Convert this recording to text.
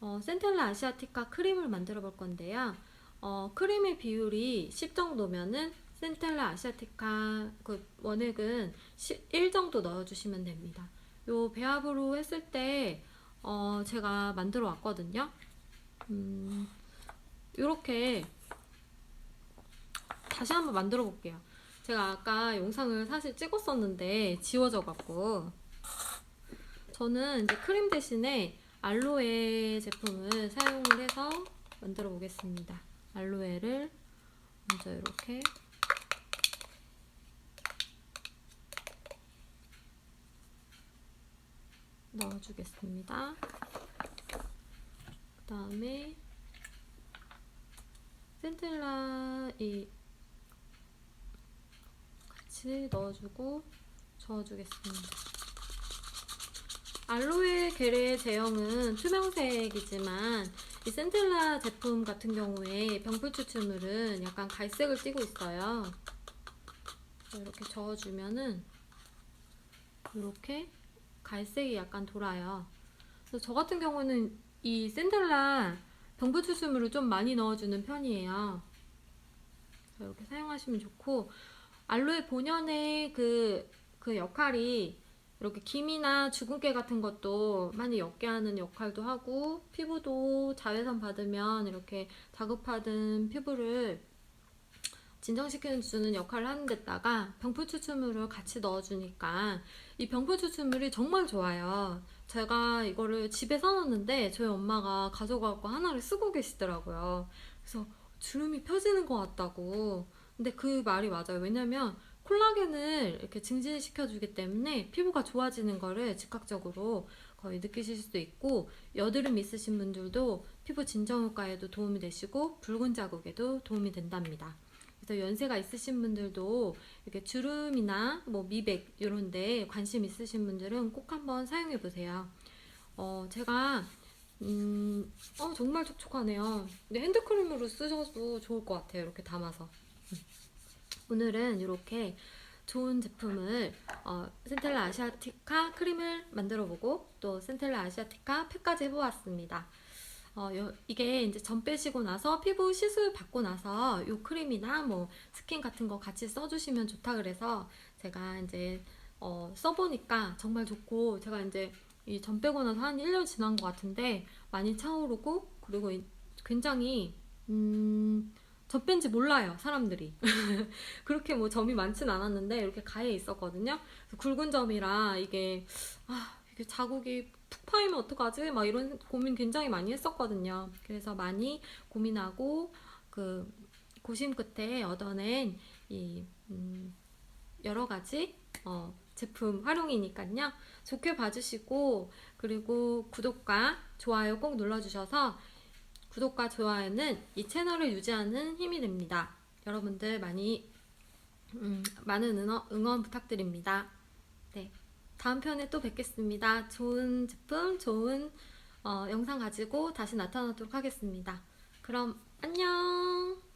어, 센텔라 아시아티카 크림을 만들어 볼 건데요. 어, 크림의 비율이 10 정도면은 센텔라 아시아티카 그 원액은 1 정도 넣어주시면 됩니다. 요 배합으로 했을 때 어, 제가 만들어 왔거든요. 음, 요렇게 다시 한번 만들어 볼게요. 제가 아까 영상을 사실 찍었었는데 지워져 갖고 저는 이제 크림 대신에 알로에 제품을 사용을 해서 만들어 보겠습니다. 알로에를 먼저 이렇게 넣어주겠습니다. 그 다음에 센텔라 이 같이 넣어주고 저어주겠습니다. 알로에 게레 제형은 투명색이지만 이 센텔라 제품 같은 경우에 병풀 추출물은 약간 갈색을 띠고 있어요. 이렇게 저어주면은 이렇게 갈색이 약간 돌아요. 그래서 저 같은 경우는 이 센텔라 병풀 추출물을 좀 많이 넣어주는 편이에요. 이렇게 사용하시면 좋고 알로에 본연의 그, 그 역할이 이렇게 김이나 주근깨 같은 것도 많이 옅게 하는 역할도 하고 피부도 자외선 받으면 이렇게 다급하던 피부를 진정시켜 주는 역할을 하는 데다가 병풀 추출물을 같이 넣어주니까 이 병풀 추출물이 정말 좋아요. 제가 이거를 집에 사놨는데 저희 엄마가 가져가고 하나를 쓰고 계시더라고요. 그래서 주름이 펴지는 것 같다고. 근데 그 말이 맞아요. 왜냐면 콜라겐을 이렇게 증진시켜주기 때문에 피부가 좋아지는 거를 즉각적으로 거의 느끼실 수도 있고 여드름 있으신 분들도 피부 진정 효과에도 도움이 되시고 붉은 자국에도 도움이 된답니다. 그래서 연세가 있으신 분들도 이렇게 주름이나 뭐 미백 이런데 관심 있으신 분들은 꼭 한번 사용해 보세요. 어 제가 음, 어 정말 촉촉하네요. 근데 핸드크림으로 쓰셔도 좋을 것 같아요. 이렇게 담아서. 오늘은 이렇게 좋은 제품을 어, 센텔라 아시아티카 크림을 만들어 보고 또 센텔라 아시아티카 팩까지 해보았습니다. 어, 요- 이게 이제 전 빼시고 나서 피부 시술 받고 나서 이 크림이나 뭐 스킨 같은 거 같이 써주시면 좋다 그래서 제가 이제 어, 써보니까 정말 좋고 제가 이제 이전 빼고 나서 한 1년 지난 것 같은데 많이 차오르고 그리고 이- 굉장히 음, 전 뺀지 몰라요 사람들이. 그렇게 뭐 점이 많진 않았는데 이렇게 가해 있었거든요. 굵은 점이라 이게 아 이게 자국이 푹 파이면 어떡하지? 막 이런 고민 굉장히 많이 했었거든요. 그래서 많이 고민하고 그 고심 끝에 얻어낸 이 음, 여러 가지 어, 제품 활용이니까요. 좋게 봐주시고 그리고 구독과 좋아요 꼭 눌러주셔서 구독과 좋아요는 이 채널을 유지하는 힘이 됩니다. 여러분들 많이 음, 많은 응원, 응원 부탁드립니다. 네, 다음 편에 또 뵙겠습니다. 좋은 제품, 좋은 어, 영상 가지고 다시 나타나도록 하겠습니다. 그럼 안녕.